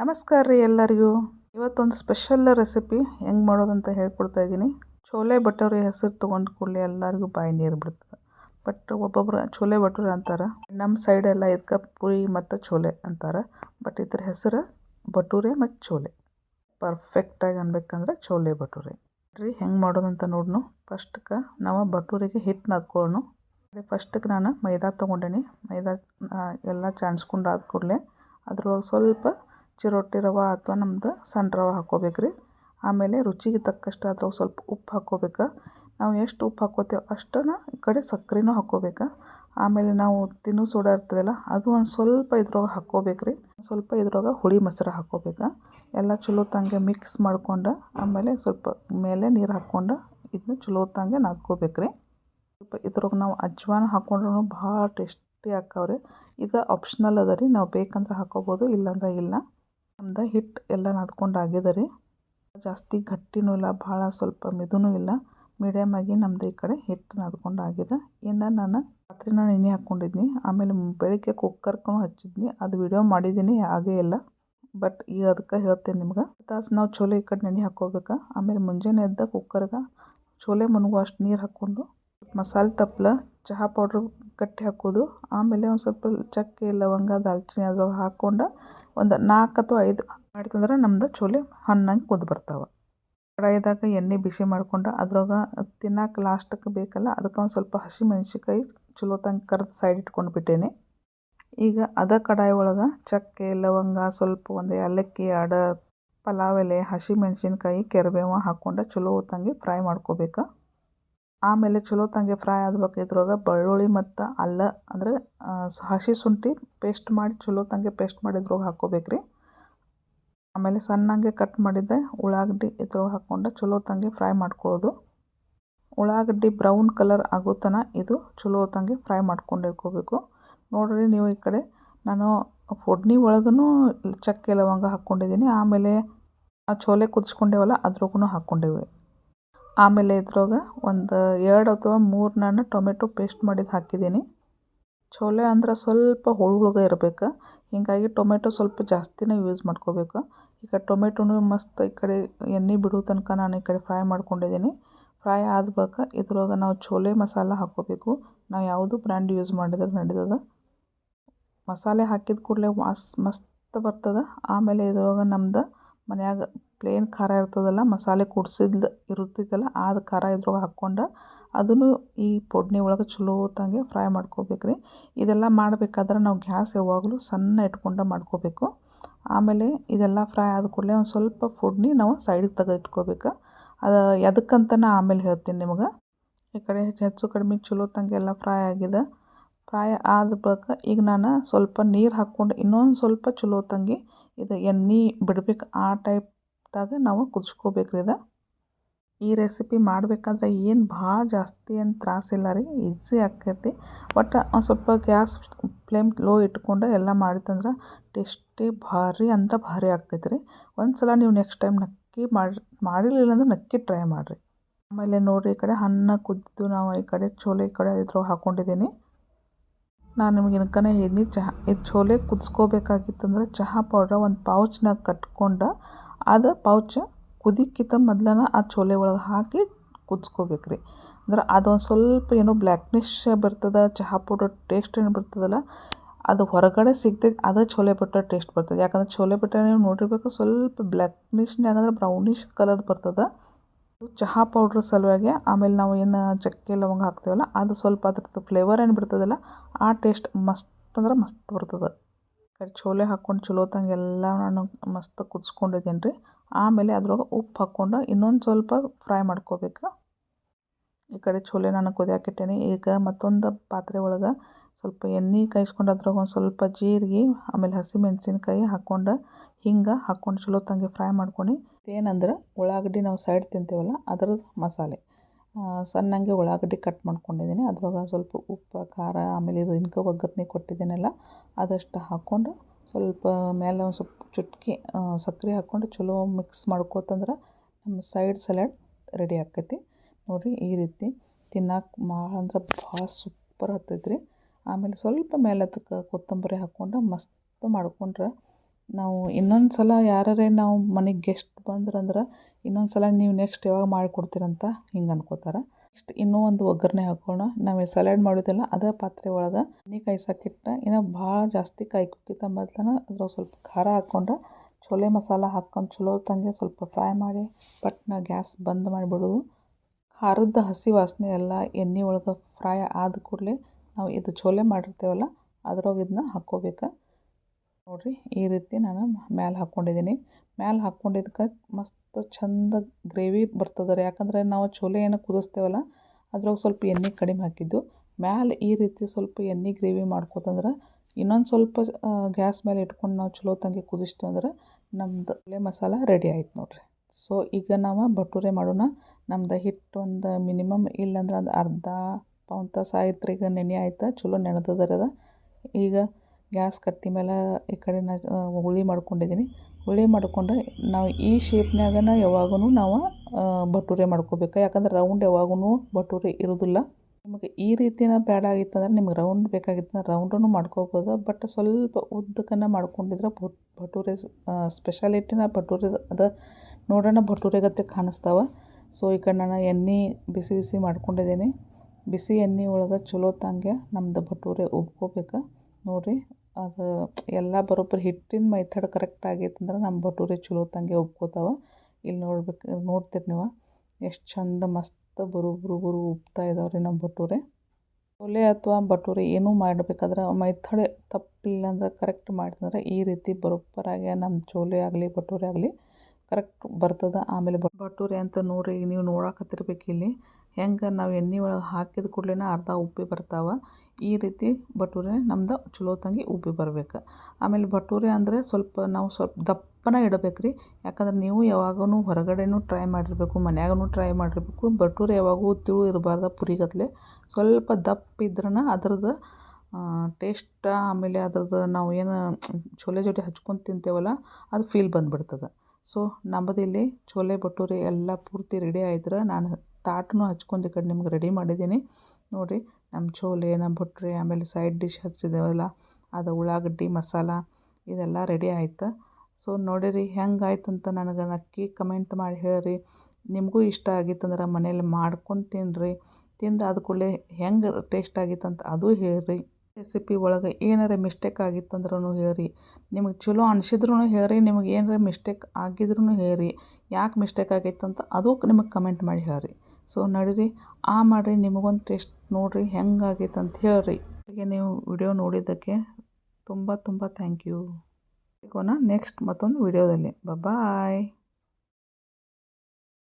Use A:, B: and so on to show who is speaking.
A: ನಮಸ್ಕಾರ ರೀ ಎಲ್ಲರಿಗೂ. ಇವತ್ತೊಂದು ಸ್ಪೆಷಲ್ ರೆಸಿಪಿ ಹೆಂಗೆ ಮಾಡೋದಂತ ಹೇಳ್ಕೊಡ್ತಾ ಇದ್ದೀನಿ. ಚೋಲೆ ಬಟೋರಿ ಹೆಸರು ತೊಗೊಂಡು ಕೂಡಲೇ ಎಲ್ಲರಿಗೂ ಬಾಯಿ ನೀರು ಬಿಡ್ತದೆ. ಬಟ್ ಒಬ್ಬೊಬ್ರು ಚೋಲೆ ಬಟೋರಿ ಅಂತಾರೆ. ನಮ್ಮ ಸೈಡ್ ಎಲ್ಲ ಇದಕ್ಕೆ ಪುರಿ ಮತ್ತು ಚೋಲೆ ಅಂತಾರೆ. ಬಟ್ ಇದ್ರ ಹೆಸರು ಭಟೂರೆ ಮತ್ತು ಚೋಲೆ ಪರ್ಫೆಕ್ಟಾಗಿ ಅನ್ಬೇಕಂದ್ರೆ ಚೋಲೆ ಭಟೂರೆ ರೀ ಹೆಂಗೆ ಮಾಡೋದಂತ ನೋಡ್ನು. ಫಸ್ಟ್ಗೆ ನಾವು ಬಟೂರಿಗೆ ಹಿಟ್ಟು ನಾದ್ಕೊಳ್ಳೋಣ ಫಸ್ಟಿಗೆ ನಾನು ಮೈದಾ ತೊಗೊಂಡೇನಿ. ಮೈದಾ ಎಲ್ಲ ಚಾಣಿಸ್ಕೊಂಡು ಆದ ಕೂಡಲೇ ಅದ್ರೊಳಗೆ ಸ್ವಲ್ಪ ಚಿರೋಟಿ ರವೆ ಅಥವಾ ನಮ್ದು ಸಣ್ಣ ರವೆ ಹಾಕ್ಕೋಬೇಕು ರೀ ಆಮೇಲೆ ರುಚಿಗೆ ತಕ್ಕಷ್ಟು ಅದ್ರಾಗ ಸ್ವಲ್ಪ ಉಪ್ಪು ಹಾಕ್ಕೋಬೇಕು. ನಾವು ಎಷ್ಟು ಉಪ್ಪು ಹಾಕ್ಕೋತೇವೆ ಅಷ್ಟನ್ನು ಈ ಕಡೆ ಸಕ್ಕರೆನೂ ಹಾಕ್ಕೋಬೇಕು. ಆಮೇಲೆ ನಾವು ತಿನ್ನೋ ಸೋಡಾ ಇರ್ತದಲ್ಲ, ಅದು ಒಂದು ಸ್ವಲ್ಪ ಇದ್ರೊಳಗೆ ಹಾಕ್ಕೋಬೇಕು ರೀ ಸ್ವಲ್ಪ ಇದ್ರೊಳಗೆ ಹುಳಿ ಮೊಸರು ಹಾಕ್ಕೋಬೇಕು. ಎಲ್ಲ ಚಲೋ ತಂಗೆ ಮಿಕ್ಸ್ ಮಾಡ್ಕೊಂಡು ಆಮೇಲೆ ಸ್ವಲ್ಪ ಮೇಲೆ ನೀರು ಹಾಕ್ಕೊಂಡು ಇದನ್ನ ಚಲೋ ತಂಗೆ ನಾದ್ಕೋಬೇಕು ರೀ ಸ್ವಲ್ಪ ಇದ್ರೊಳಗೆ ನಾವು ಅಜ್ವಾನ ಹಾಕ್ಕೊಂಡ್ರೂ ಭಾಳ ಟೇಸ್ಟಿ ಹಾಕವ್ರಿ ಇದು ಆಪ್ಷನಲ್ ಅದ ರೀ, ನಾವು ಬೇಕಂದ್ರೆ ಹಾಕ್ಕೋಬೋದು, ಇಲ್ಲಾಂದ್ರೆ ಇಲ್ಲ. ನಮ್ದು ಹಿಟ್ಟು ಎಲ್ಲ ನಾದ್ಕೊಂಡು ಆಗಿದೆ ರೀ. ಜಾಸ್ತಿ ಗಟ್ಟಿನೂ ಇಲ್ಲ, ಭಾಳ ಸ್ವಲ್ಪ ಮೆದುನೂ ಇಲ್ಲ. ಮೀಡಿಯಮ್ ಆಗಿ ನಮ್ಮದು ಈ ಕಡೆ ಹಿಟ್ಟು ನಾದ್ಕೊಂಡು ಆಗಿದೆ. ಇನ್ನು ನಾನು ರಾತ್ರಿನ ನೆನೆ ಹಾಕ್ಕೊಂಡಿದ್ನಿ ಆಮೇಲೆ ಬೆಳಿಗ್ಗೆ ಕುಕ್ಕರ್ಗೂ ಹಚ್ಚಿದ್ನಿ. ಅದು ವಿಡಿಯೋ ಮಾಡಿದ್ದೀನಿ ಆಗೇ ಇಲ್ಲ. ಬಟ್ ಈಗ ಅದಕ್ಕೆ ಹೇಳ್ತೀನಿ ನಿಮ್ಗೆ. ತಾಸು ನಾವು ಚೋಲೆ ಈ ಕಡೆ ನೆನೆ ಹಾಕ್ಕೋಬೇಕು ಆಮೇಲೆ ಮುಂಜಾನೆ ಎದ್ದ ಕುಕ್ಕರ್ಗೆ ಚೋಲೆ ಮುನುಗು ಅಷ್ಟು ನೀರು ಹಾಕ್ಕೊಂಡು ಮಸಾಲೆ ತಪ್ಪಲ ಚಹಾ ಪೌಡ್ರ್ ಕಟ್ಟಿ ಹಾಕೋದು. ಆಮೇಲೆ ಒಂದು ಸ್ವಲ್ಪ ಚಕ್ಕೆ, ಲವಂಗ, ದಾಲ್ಚಿನ್ನಿ ಅದ್ರೊಳಗೆ ಹಾಕ್ಕೊಂಡು ಒಂದು ನಾಲ್ಕು ಅಥವಾ ಐದು ಮಾಡ್ತಂದ್ರೆ ನಮ್ದು ಚೋಲೆ ಹಣ್ಣಂಗೆ ಕುದ್ದು ಬರ್ತಾವೆ. ಕಡಾಯಿದಾಗ ಎಣ್ಣೆ ಬಿಸಿ ಮಾಡ್ಕೊಂಡು ಅದ್ರಾಗ ತಿನ್ನಕ್ಕೆ ಲಾಸ್ಟಕ್ಕೆ ಬೇಕಲ್ಲ ಅದಕ್ಕೆ ಒಂದು ಸ್ವಲ್ಪ ಹಸಿ ಮೆಣಸಿನ್ಕಾಯಿ ಚಲೋ ತಂಗೆ ಕರೆದು ಸೈಡ್ ಇಟ್ಕೊಂಡು ಬಿಟ್ಟೇನೆ. ಈಗ ಅದ ಕಡಾಯಿ ಒಳಗೆ ಚಕ್ಕೆ, ಲವಂಗ ಸ್ವಲ್ಪ ಒಂದು ಏಲಕ್ಕಿ, ಅಡ, ಪಲಾವ್ ಎಲೆ, ಹಸಿ ಮೆಣಸಿನ್ಕಾಯಿ, ಕೆರಿಬೇವು ಹಾಕ್ಕೊಂಡು ಚಲೋ ಹೊತ್ತಂಗೆ ಫ್ರೈ ಮಾಡ್ಕೋಬೇಕು. ಆಮೇಲೆ ಚಲೋ ತಂಗೆ ಫ್ರೈ ಆಗ್ಬೇಕು ಇದ್ರೊಳಗೆ ಬೆಳ್ಳುಳ್ಳಿ ಮತ್ತು ಅಲ್ಲ, ಅಂದರೆ ಹಸಿ ಶುಂಠಿ ಪೇಸ್ಟ್ ಮಾಡಿ ಚಲೋ ತಂಗೆ ಪೇಸ್ಟ್ ಮಾಡಿ ಇದ್ರೊಳಗೆ ಹಾಕ್ಕೋಬೇಕು ಆಮೇಲೆ ಸಣ್ಣಗೆ ಕಟ್ ಮಾಡಿದ್ದೆ ಉಳ್ಳಾಗಡ್ಡಿ ಇದ್ರೊಳಗೆ ಹಾಕ್ಕೊಂಡು ಚಲೋ ತಂಗೆ ಫ್ರೈ ಮಾಡ್ಕೊಳ್ಳೋದು ಉಳ್ಳಾಗಡ್ಡಿ ಬ್ರೌನ್ ಕಲರ್ ಆಗೋ ತನಕ ಇದು ಚಲೋ ತಂಗೆ ಫ್ರೈ ಮಾಡ್ಕೊಂಡಿರ್ಕೋಬೇಕು ನೋಡಿರಿ ನೀವು ಈ ಕಡೆ, ನಾನು ಫೊಡ್ನಿ ಒಳಗೂ ಚಕ್ಕೆ ಲವಂಗ ಹಾಕ್ಕೊಂಡಿದ್ದೀನಿ. ಆಮೇಲೆ ಆ ಚೋಲೆ ಕುದಿಸ್ಕೊಂಡೇವಲ್ಲ ಅದ್ರೊಳಗೂ ಹಾಕ್ಕೊಂಡೇವೆ. ಆಮೇಲೆ ಇದ್ರೊಳಗೆ ಒಂದು ಎರಡು ಅಥವಾ ಮೂರು ನಾನು ಟೊಮೆಟೊ ಪೇಸ್ಟ್ ಮಾಡಿದ್ದು ಹಾಕಿದ್ದೀನಿ. ಚೋಲೆ ಅಂದ್ರೆ ಸ್ವಲ್ಪ ಹುಳುಗ ಇರಬೇಕು. ಹೀಗಾಗಿ ಟೊಮೆಟೊ ಸ್ವಲ್ಪ ಜಾಸ್ತಿನೇ ಯೂಸ್ ಮಾಡ್ಕೋಬೇಕು. ಈಗ ಟೊಮೆಟೊನು ಮಸ್ತ್ ಈ ಕಡೆ ಎಣ್ಣೆ ಬಿಡೋ ತನಕ ನಾನು ಈ ಕಡೆ ಫ್ರೈ ಮಾಡ್ಕೊಂಡಿದ್ದೀನಿ. ಫ್ರೈ ಆದ್ಬೇಕು ಇದ್ರೊಳಗೆ ನಾವು ಚೋಲೆ ಮಸಾಲ ಹಾಕ್ಕೋಬೇಕು. ನಾವು ಯಾವುದು ಬ್ರ್ಯಾಂಡ್ ಯೂಸ್ ಮಾಡಿದ್ರೆ ನಡೀತದೆ. ಮಸಾಲೆ ಹಾಕಿದ ಕೂಡಲೇ ವಾಸ್ ಮಸ್ತ್ ಬರ್ತದೆ. ಆಮೇಲೆ ಇದ್ರೊಳಗೆ ನಮ್ದು ಮನ್ಯಾಗ ಪ್ಲೇನ್ ಖಾರ ಇರ್ತದಲ್ಲ, ಮಸಾಲೆ ಕುಡ್ಸಿದ್ದು ಇರುತ್ತೈತಲ್ಲ ಅದು ಖಾರ ಇದ್ರೊಳಗೆ ಹಾಕ್ಕೊಂಡು ಅದನ್ನು ಈ ಪೊಡ್ನಿ ಒಳಗೆ ಚಲೋ ತಂಗೆ ಫ್ರೈ ಮಾಡ್ಕೋಬೇಕು ರೀ ಇದೆಲ್ಲ ಮಾಡಬೇಕಾದ್ರೆ ನಾವು ಗ್ಯಾಸ್ ಯಾವಾಗಲೂ ಸಣ್ಣ ಇಟ್ಕೊಂಡು ಮಾಡ್ಕೋಬೇಕು. ಆಮೇಲೆ ಇದೆಲ್ಲ ಫ್ರೈ ಆದ ಕೂಡಲೇ ಒಂದು ಸ್ವಲ್ಪ ಫುಡ್ನಿ ನಾವು ಸೈಡಿಗೆ ತೆಗೆದು ಇಟ್ಕೋಬೇಕು. ಅದು ಎದಕ್ಕಂತ ನಾ ಆಮೇಲೆ ಹೇಳ್ತೀನಿ ನಿಮಗೆ. ಈ ಕಡೆ ಹೆಚ್ಚು ಕಡಿಮೆ ಚಲೋ ತಂಗೆ ಎಲ್ಲ ಫ್ರೈ ಆಗಿದೆ. ಫ್ರೈ ಆದ ಬಳಿಕ ಈಗ ನಾನು ಸ್ವಲ್ಪ ನೀರು ಹಾಕ್ಕೊಂಡು ಇನ್ನೊಂದು ಸ್ವಲ್ಪ ಚಲೋ ತಂಗಿ ಇದು ಎಣ್ಣೆ ಬಿಡ್ಬೇಕು ಆ ಟೈಪ್ದಾಗ ನಾವು ಕುದಿಸ್ಕೋಬೇಕು ರೀ ಇದು. ಈ ರೆಸಿಪಿ ಮಾಡಬೇಕಾದ್ರೆ ಏನು ಭಾಳ ಜಾಸ್ತಿ ಏನು ತ್ರಾಸಿಲ್ಲ ರೀ, ಈಸಿ ಆಕೈತಿ. ಬಟ್ ಒಂದು ಸ್ವಲ್ಪ ಗ್ಯಾಸ್ ಫ್ಲೇಮ್ ಲೋ ಇಟ್ಕೊಂಡು ಎಲ್ಲ ಮಾಡಿತಂದ್ರೆ ಟೇಸ್ಟಿ ಭಾರಿ ಅಂದ್ರೆ ಭಾರಿ ಆಕೈತೆ ರೀ. ಒಂದು ಸಲ ನೀವು ನೆಕ್ಸ್ಟ್ ಟೈಮ್ ನಕ್ಕಿ ಮಾಡಿ, ಮಾಡಿರಲಿಲ್ಲ ಅಂದ್ರೆ ನಕ್ಕಿ ಟ್ರೈ ಮಾಡಿರಿ. ಆಮೇಲೆ ನೋಡಿರಿ ಈ ಕಡೆ ಅನ್ನ ಕುದ್ದು ನಾವು ಈ ಕಡೆ ಚೋಲೆ ಈ ಕಡೆ ಇದ್ರೊಳಗೆ ಹಾಕ್ಕೊಂಡಿದ್ದೀನಿ ನಾನು ನಿಮ್ಗೆ ಇನ್ಕನೇ ಹೇಳಿದ್ನಿ, ಚಹಾ ಇದು ಚೋಲೆ ಕುದಿಸ್ಕೋಬೇಕಾಗಿತ್ತಂದ್ರೆ ಚಹಾ ಪೌಡ್ರ್ ಒಂದು ಪೌಚ್ನಾಗ ಕಟ್ಕೊಂಡು ಅದು ಪೌಚ ಕುದಿಕ್ಕಿಂತ ಮೊದ್ಲನ ಆ ಚೋಲೆ ಒಳಗೆ ಹಾಕಿ ಕುದಿಸ್ಕೋಬೇಕು ರೀ ಅಂದ್ರೆ ಅದೊಂದು ಸ್ವಲ್ಪ ಏನೋ ಬ್ಲ್ಯಾಕ್ನಿಶ್ ಬರ್ತದೆ, ಚಹಾ ಪೌಡರ್ ಟೇಸ್ಟ್ ಏನು ಬರ್ತದಲ್ಲ, ಅದು ಹೊರಗಡೆ ಸಿಗ್ತೈತೆ, ಅದು ಚೋಲೆ ಬಟ್ಟೆ ಟೇಸ್ಟ್ ಬರ್ತದೆ. ಯಾಕಂದ್ರೆ ಚೋಲೆ ಬಟ್ಟೆ ನೀವು ನೋಡಿರ್ಬೇಕು ಸ್ವಲ್ಪ ಬ್ಲ್ಯಾಕ್ನಿಶ್ನಾಗ ಅಂದ್ರೆ ಬ್ರೌನಿಶ್ ಕಲರ್ ಬರ್ತದೆ. ಚಹಾ ಪೌಡ್ರ್ ಸಲುವಾಗಿ ಆಮೇಲೆ ನಾವು ಏನು ಚಕ್ಕೆ ಲವಂಗ ಹಾಕ್ತೇವಲ್ಲ, ಅದು ಸ್ವಲ್ಪ ಅದ್ರದ್ದು ಫ್ಲೇವರ್ ಏನು ಬಿಡ್ತದಲ್ಲ, ಆ ಟೇಸ್ಟ್ ಮಸ್ತ್ ಅಂದ್ರೆ ಮಸ್ತ್ ಬರ್ತದೆ. ಕಡೆ ಚೋಲೆ ಹಾಕ್ಕೊಂಡು ಚಲೋ ತಂಗೆ ಎಲ್ಲ ನಾನು ಮಸ್ತ್ ಕುದಿಸ್ಕೊಂಡಿದ್ದೀನಿ ರೀ ಆಮೇಲೆ ಅದ್ರೊಳಗೆ ಉಪ್ಪು ಹಾಕ್ಕೊಂಡು ಇನ್ನೊಂದು ಸ್ವಲ್ಪ ಫ್ರೈ ಮಾಡ್ಕೋಬೇಕು. ಈ ಕಡೆ ಚೋಲೆ ನಾನು ಕುದಿಯಾಕಿಟ್ಟೇನೆ. ಈಗ ಮತ್ತೊಂದು ಪಾತ್ರೆ ಒಳಗೆ ಸ್ವಲ್ಪ ಎಣ್ಣೆ ಕಾಯಿಸ್ಕೊಂಡು ಅದ್ರಾಗ ಒಂದು ಸ್ವಲ್ಪ ಜೀರಿಗೆ, ಆಮೇಲೆ ಹಸಿಮೆಣ್ಸಿನ್ಕಾಯಿ ಹಾಕ್ಕೊಂಡು ಹಿಂಗೆ ಹಾಕ್ಕೊಂಡು ಚಲೋ ತಂಗೆ ಫ್ರೈ ಮಾಡ್ಕೊಂಡು ಏನಂದ್ರೆ ಉಳ್ಳಾಗಡ್ಡಿ ನಾವು ಸೈಡ್ ತಿಂತೀವಲ್ಲ, ಅದ್ರದ್ದು ಮಸಾಲೆ. ಸಣ್ಣಂಗೆ ಉಳ್ಳಾಗಡ್ಡಿ ಕಟ್ ಮಾಡ್ಕೊಂಡಿದ್ದೀನಿ ಅದ್ರಾಗ ಸ್ವಲ್ಪ ಉಪ್ಪು, ಖಾರ, ಆಮೇಲೆ ಇದು ಇನ್ಕ ಒಗ್ಗರಣೆ ಕೊಟ್ಟಿದ್ದೀನಲ್ಲ, ಅದಷ್ಟು ಹಾಕ್ಕೊಂಡು ಸ್ವಲ್ಪ ಮೇಲೆ ಒಂದು ಸ್ವಲ್ಪ ಚುಟ್ಕಿ ಸಕ್ಕರೆ ಹಾಕ್ಕೊಂಡು ಚಲೋ ಮಿಕ್ಸ್ ಮಾಡ್ಕೋತಂದ್ರೆ ನಮ್ಮ ಸೈಡ್ ಸಲಾಡ್ ರೆಡಿ ಆಕೈತಿ. ನೋಡಿರಿ ಈ ರೀತಿ ತಿನ್ನಕ್ಕೆ ಭಾಳ ಅಂದ್ರೆ ಭಾಳ ಸೂಪರ್ ಹತ್ತೈತೆ ರೀ ಆಮೇಲೆ ಸ್ವಲ್ಪ ಮೇಲೆ ಅದಕ್ಕೆ ಕೊತ್ತಂಬರಿ ಹಾಕ್ಕೊಂಡು ಮಸ್ತ್ ಮಾಡ್ಕೊಂಡ್ರೆ ನಾವು ಇನ್ನೊಂದು ಸಲ ಯಾರರೇ ನಾವು ಮನೆಗೆ ಗೆಸ್ಟ್ ಬಂದ್ರಂದ್ರೆ ಇನ್ನೊಂದು ಸಲ ನೀವು ನೆಕ್ಸ್ಟ್ ಯಾವಾಗ ಮಾಡಿಕೊಡ್ತೀರಂತ ಹಿಂಗೆ ಅನ್ಕೋತಾರೆ. ನೆಕ್ಸ್ಟ್ ಇನ್ನೂ ಒಂದು ಒಗ್ಗರಣೆ ಹಾಕೋಣ. ನಾವು ಸಲಾಡ್ ಮಾಡೋದಿಲ್ಲ, ಅದೇ ಪಾತ್ರೆ ಒಳಗೆ ಎಣ್ಣೆ ಕಾಯ್ಸಕ್ಕಿಟ್ಟು ಇನ್ನು ಭಾಳ ಜಾಸ್ತಿ ಕಾಯಿ ಕುಕ್ಕಿತ ಮೊದ್ಲನ ಅದ್ರಾಗ ಸ್ವಲ್ಪ ಖಾರ ಹಾಕ್ಕೊಂಡು ಚೋಲೆ ಮಸಾಲ ಹಾಕ್ಕೊಂಡು ಚಲೋ ತಂಗೆ ಸ್ವಲ್ಪ ಫ್ರೈ ಮಾಡಿ ಪಟ್ನ ಗ್ಯಾಸ್ ಬಂದ್ ಮಾಡಿಬಿಡೋದು. ಖಾರದ ಹಸಿ ವಾಸನೆ ಎಲ್ಲ ಎಣ್ಣೆ ಒಳಗೆ ಫ್ರೈ ಆದ ಕೂಡಲೇ ನಾವು ಇದು ಚೋಲೆ ಮಾಡಿರ್ತೇವಲ್ಲ, ಅದ್ರೊಳಗೆ ಇದನ್ನ ಹಾಕ್ಕೋಬೇಕು ನೋಡಿರಿ, ಈ ರೀತಿ ನಾನು ಮ್ಯಾಲೆ ಹಾಕ್ಕೊಂಡಿದ್ದೀನಿ ಮ್ಯಾಲೆ ಹಾಕ್ಕೊಂಡಿದ್ದಕ್ಕೆ ಮಸ್ತ್ ಚಂದ ಗ್ರೇವಿ ಬರ್ತದೆ ರೀ. ಯಾಕಂದರೆ ನಾವು ಚೋಲೆ ಏನು ಕುದಿಸ್ತೇವಲ್ಲ, ಅದ್ರಾಗ ಸ್ವಲ್ಪ ಎಣ್ಣೆ ಕಡಿಮೆ ಹಾಕಿದ್ದು. ಮ್ಯಾಲೆ ಈ ರೀತಿ ಸ್ವಲ್ಪ ಎಣ್ಣೆ ಗ್ರೇವಿ ಮಾಡ್ಕೋತಂದ್ರೆ, ಇನ್ನೊಂದು ಸ್ವಲ್ಪ ಗ್ಯಾಸ್ ಮೇಲೆ ಇಟ್ಕೊಂಡು ನಾವು ಚಲೋ ತಂಗಿ ಕುದಿಸ್ತು ಅಂದ್ರೆ ನಮ್ದು ಒಲೆ ಮಸಾಲ ರೆಡಿ ಆಯ್ತು ನೋಡಿರಿ. ಸೊ ಈಗ ನಾವು ಭಟೂರೆ ಮಾಡೋಣ. ನಮ್ದು ಹಿಟ್ಟು ಒಂದು ಮಿನಿಮಮ್ ಇಲ್ಲಾಂದ್ರೆ ಒಂದು ಅರ್ಧ ಪೌನ್ ತಾಸು ಆಯ್ತು ರೀ ಈಗ ನೆನೆ ಆಯ್ತು ಚಲೋ ನೆನೆದದ ಈಗ ಗ್ಯಾಸ್ ಕಟ್ಟಿ ಮೇಲೆ ಈ ಕಡೆ ನಾ ಹುಳಿ ಮಾಡ್ಕೊಂಡಿದ್ದೀನಿ. ಹುಳಿ ಮಾಡ್ಕೊಂಡು ನಾವು ಈ ಶೇಪ್ನ್ಯಾಗನ ಯಾವಾಗೂ ನಾವು ಭಟೂರೆ ಮಾಡ್ಕೋಬೇಕು. ಯಾಕಂದ್ರೆ ರೌಂಡ್ ಯಾವಾಗೂ ಭಟೂರೆ ಇರೋದಿಲ್ಲ. ನಿಮಗೆ ಈ ರೀತಿನ ಬೇಡ ಆಗಿತ್ತಂದ್ರೆ ನಿಮ್ಗೆ ರೌಂಡ್ ಬೇಕಾಗಿತ್ತು ರೌಂಡನ್ನು ಮಾಡ್ಕೋಬೋದು. ಬಟ್ ಸ್ವಲ್ಪ ಉದ್ದಕ್ಕನ್ನು ಮಾಡ್ಕೊಂಡಿದ್ರೆ ಭಟೂರೆ ಸ್ಪೆಷಾಲಿಟಿನ ಭಟೂರೆ ಅದ ನೋಡೋಣ ಭಟೂರೆ ಗತೆ ಕಾಣಿಸ್ತಾವೆ. ಸೊ, ಈ ಕಡೆ ನಾನು ಎಣ್ಣೆ ಬಿಸಿ ಬಿಸಿ ಮಾಡ್ಕೊಂಡಿದ್ದೀನಿ. ಬಿಸಿ ಎಣ್ಣೆ ಒಳಗೆ ಚಲೋ ತಂಗೆ ನಮ್ದು ಭಟೂರೆ ಉಬ್ಕೋಬೇಕು. ನೋಡಿರಿ ಅದು ಎಲ್ಲ ಬರೋಬ್ಬರಿ ಹಿಟ್ಟಿನ ಮೈಥಡ್ ಕರೆಕ್ಟ್ ಆಗೈತಂದ್ರೆ ನಮ್ಮ ಭಟೂರೆ ಚಲೋ ತಂಗೆ ಒಪ್ಕೋತಾವ. ಇಲ್ಲಿ ನೋಡ್ಬೇಕು, ನೋಡ್ತೀರಿ ನೀವು. ಎಷ್ಟು ಚಂದ ಮಸ್ತ್ ಬರು ಬರು ಬರು ಉಬ್ತಾ ನಮ್ಮ ಭಟೂರೆ ಒಲೆ ಅಥವಾ ಭಟೂರೆ ಏನೂ ಮಾಡಬೇಕಾದ್ರೆ ಮೈಥಡೆ ತಪ್ಪಿಲ್ಲ ಅಂದ್ರೆ ಕರೆಕ್ಟ್ ಮಾಡಿದ್ರೆ ಈ ರೀತಿ ಬರೋಬ್ಬರಾಗೆ ನಮ್ಮ ಚೋಲೆ ಆಗಲಿ ಭಟೂರೆ ಆಗಲಿ ಕರೆಕ್ಟ್ ಬರ್ತದೆ. ಆಮೇಲೆ ಭಟೂರೆ ಅಂತ ನೋಡಿರಿ, ನೀವು ನೋಡಕತ್ತಿರ್ಬೇಕು ಇಲ್ಲಿ. ಹೆಂಗೆ ನಾವು ಎಣ್ಣೆ ಒಳಗೆ ಹಾಕಿದ ಕೂಡಲೇ ಅರ್ಧ ಉಬ್ಬಿ ಬರ್ತಾವೆ. ಈ ರೀತಿ ಭಟೂರೆ ನಮ್ದು ಚಲೋ ತಂಗಿ ಉಬ್ಬಿ ಬರ್ಬೇಕು. ಆಮೇಲೆ ಭಟೂರೆ ಅಂದರೆ ಸ್ವಲ್ಪ ನಾವು ಸ್ವಲ್ಪ ದಪ್ಪನ ಇಡಬೇಕು ರೀ ಯಾಕಂದ್ರೆ ನೀವು ಯಾವಾಗೂ ಹೊರಗಡೆನೂ ಟ್ರೈ ಮಾಡಿರಬೇಕು ಮನ್ಯಾಗೂ ಟ್ರೈ ಮಾಡಿರಬೇಕು. ಭಟೂರೆ ಯಾವಾಗೂ ತಿಳು ಇರಬಾರ್ದು ಪುರಿಗತ್ಲೆ. ಸ್ವಲ್ಪ ದಪ್ಪ ಇದ್ರೂ ಅದ್ರದ್ದು ಟೇಸ್ಟ್ ಆಮೇಲೆ ಅದ್ರದ್ದು ನಾವು ಏನು ಚೋಲೆ ಜೊತೆ ಹಚ್ಕೊಂಡು ತಿಂತೇವಲ್ಲ, ಅದು ಫೀಲ್ ಬಂದುಬಿಡ್ತದೆ. ಸೊ ನಮ್ಮದಿಲ್ಲಿ ಚೋಲೆ ಭಟೂರೆ ಎಲ್ಲ ಪೂರ್ತಿ ರೆಡಿ ಆಯ್ದ್ರೆ ನಾನು ತಾಟನ್ನು ಹಚ್ಕೊಂಡು ಈ ಕಡೆ ನಿಮ್ಗೆ ರೆಡಿ ಮಾಡಿದ್ದೀನಿ. ನೋಡಿರಿ ನಮ್ಮ ಚೋಲೆ ನಮ್ಮ ಭಟ್ರೆ, ಆಮೇಲೆ ಸೈಡ್ ಡಿಶ್ ಹಚ್ಚಿದ್ದೇವಲ್ಲ ಅದು ಉಳ್ಳಾಗಡ್ಡಿ, ಮಸಾಲ, ಇದೆಲ್ಲ ರೆಡಿ ಆಯ್ತು. ಸೊ ನೋಡಿರಿ ಅಂತ ನನಗೆ ನಕ್ಕಿ ಕಮೆಂಟ್ ಮಾಡಿ ಹೇಳಿರಿ. ನಿಮಗೂ ಇಷ್ಟ ಆಗಿತ್ತಂದ್ರೆ ಮನೇಲಿ ಮಾಡ್ಕೊಂಡು ತಿನ್ನಿರಿ ತಿಂದು ಅದು ಕೂಡಲೇ ಹೆಂಗೆ ಟೇಸ್ಟ್ ಆಗಿತ್ತಂತ ಅದು ಹೇಳಿರಿ. ರೆಸಿಪಿ ಒಳಗೆ ಏನಾರ ಮಿಸ್ಟೇಕ್ ಆಗಿತ್ತಂದ್ರೂ ಹೇಳಿರಿ. ನಿಮಗೆ ಚಲೋ ಅನಿಸಿದ್ರೂ ಹೇಳಿರಿ, ನಿಮಗೆ ಏನಾರ ಮಿಸ್ಟೇಕ್ ಆಗಿದ್ರೂ ಹೇಳಿರಿ. ಯಾಕೆ ಮಿಸ್ಟೇಕ್ ಆಗೈತಂತ ಅದು ನಿಮಗೆ ಕಮೆಂಟ್ ಮಾಡಿ ಹೇಳಿರಿ. ಸೊ ನಡೀರಿ, ಆ ಮಾಡಿರಿ, ನಿಮಗೊಂದು ಟೇಸ್ಟ್ ನೋಡಿರಿ ಹೆಂಗೆ ಆಗೈತೆ ಅಂತ ಹೇಳ್ರಿ. ಹೀಗೆ ನೀವು ವಿಡಿಯೋ ನೋಡಿದ್ದಕ್ಕೆ ತುಂಬ ತುಂಬ ಥ್ಯಾಂಕ್ ಯು ಸಿಗೋಣ ನೆಕ್ಸ್ಟ್ ಮತ್ತೊಂದು ವಿಡಿಯೋದಲ್ಲಿ. ಬಾಯ್